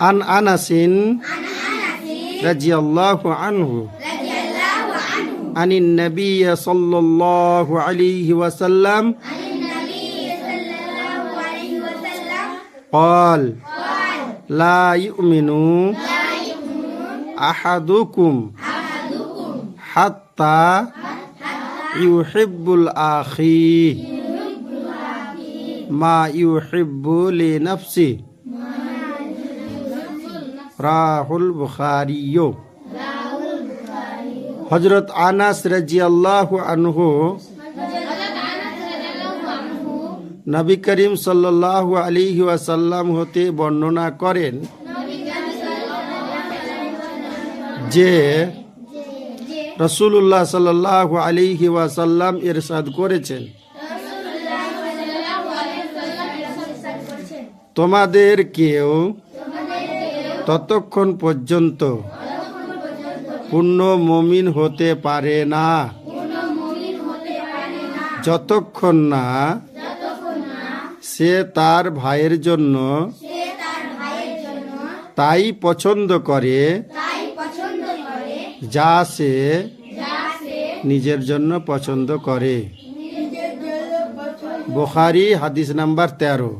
عن أنس رضي الله عنه. عن النبي صلى الله عليه وسلم. قال لا يؤمن أحدكم حتى يحب الأخي ما يحب لنفسه. রাহুল বুখারি হজরত আনাস রাজিয়াল্লাহু আনহু। নবী করিম সাল্লাল্লাহু আলাইহি ওয়াসাল্লাম হতে বর্ণনা করেন যে রসুল্লাহ সাল্লাল্লাহু আলাইহি ওয়াসাল্লাম ইরশাদ করেছেন। তোমাদের কেউ ততক্ষণ পর্যন্ত পূর্ণ মমিন হতে পারে না। যতক্ষণ না সে তার ভাইয়ের জন্য তাই পছন্দ করে, যা সে নিজের জন্য পছন্দ করে। বোখারি হাদিস নাম্বার তেরো।